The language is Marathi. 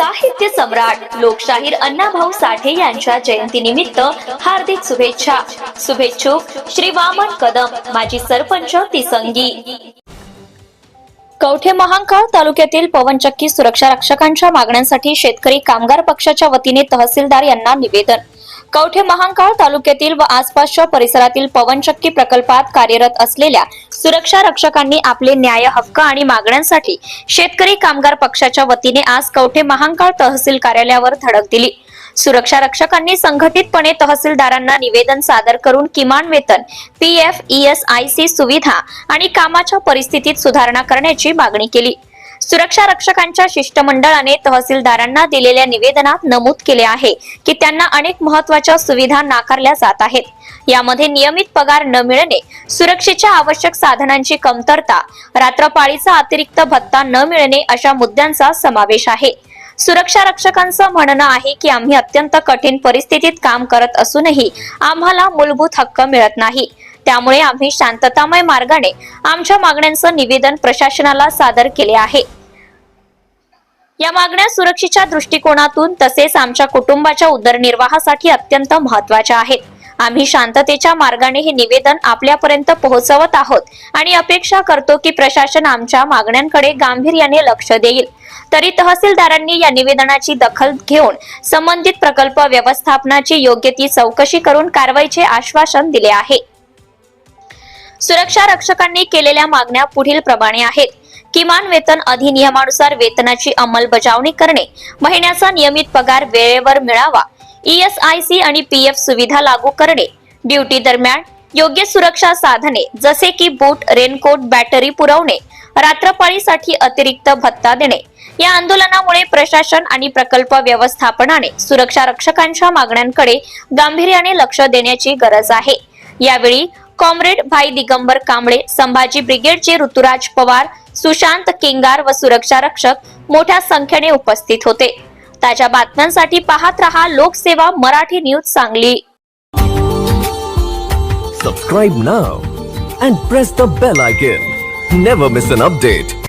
साहित्य सम्राट लोकशाहीर अण्णाभाऊ साठे यांच्या जयंतीनिमित्त हार्दिक शुभेच्छा. शुभेच्छुक श्री वामन कदम माजी सरपंच तिसंगी. कवठे महांकाळ तालुक्यातील पवनचक्की सुरक्षा रक्षकांच्या मागण्यांसाठी शेतकरी कामगार पक्षाच्या वतीने तहसीलदार यांना निवेदन. कवठे महांकाळ तालुक्यातील व आसपासच्या परिसरातील पवनचक्की प्रकल्पात कार्यरत असलेल्या सुरक्षा रक्षकांनी आपले न्याय हक्क आणि मागण्यांसाठी शेतकरी कामगार पक्षाच्या वतीने आज कवठे महांकाळ तहसील कार्यालयावर धडक दिली. सुरक्षा रक्षकांनी संघटितपणे तहसीलदारांना निवेदन सादर करून किमान वेतन P F E S I C सुविधा आणि कामाच्या परिस्थितीत सुधारणा करण्याची मागणी केली. सुरक्षा रक्षकांच्या शिष्टमंडळाने तहसीलदारांना दिलेल्या निवेदनात नमूद केले आहे की त्यांना अनेक महत्त्वाच्या सुविधा नाकारल्या जात आहेत. यामध्ये नियमित पगार न मिळणे सुरक्षेच्या आवश्यक साधनांची कमतरता रात्रपाळीचा अतिरिक्त भत्ता न मिळणे अशा मुद्द्यांचा समावेश आहे. सुरक्षा रक्षकांचं म्हणणं आहे की आम्ही अत्यंत कठीण परिस्थितीत काम करत असूनही आम्हाला मूलभूत हक्क मिळत नाही. त्यामुळे आम्ही शांततामय मार्गाने आमच्या मागण्यांचं निवेदन प्रशासनाला सादर केले आहे. या मागण्या सुरक्षेच्या दृष्टिकोनातून तसेच आमच्या कुटुंबाच्या उदरनिर्वाहासाठी अत्यंत महत्त्वाच्या आहेत. आम्ही शांततेच्या मार्गाने हे निवेदन आपल्यापर्यंत पोहोचवत आहोत आणि अपेक्षा करतो की प्रशासन आमच्या मागण्यांकडे गांभीर्याने लक्ष देईल. तरी तहसीलदारांनी या निवेदनाची दखल घेऊन संबंधित प्रकल्प व्यवस्थापनाची योग्य ती चौकशी करून कारवाईचे आश्वासन दिले आहे. सुरक्षा रक्षकांनी केलेल्या मागण्या पुढील प्रमाणे आहेत. किमान वेतन अधिनियमानुसार वेतनाची अंमलबजावणी करणे महिन्याचा नियमित पगार वेळेवर मिळावा ईएसआयसी आणि पीएफ सुविधा लागू करणे ड्युटी दरम्यान योग्य सुरक्षा साधने जसे की बूट रेनकोट बॅटरी पुरवणे रात्रपाळीसाठी अतिरिक्त भत्ता देणे. या आंदोलनामुळे प्रशासन आणि प्रकल्प व्यवस्थापनाने सुरक्षा रक्षकांच्या मागण्यांकडे गांभीर्याने लक्ष देण्याची गरज आहे. यावेळी कॉम्रेड भाई दिगंबर कांबळे संभाजी ब्रिगेडचे ऋतुराज पवार सुशांत किंगार व सुरक्षा रक्षक मोठ्या संख्येने उपस्थित होते. ताज्या बातम्यांसाठी पाहत रहा Lokseva Marathi news Sangli. Subscribe now and press the bell icon never miss an update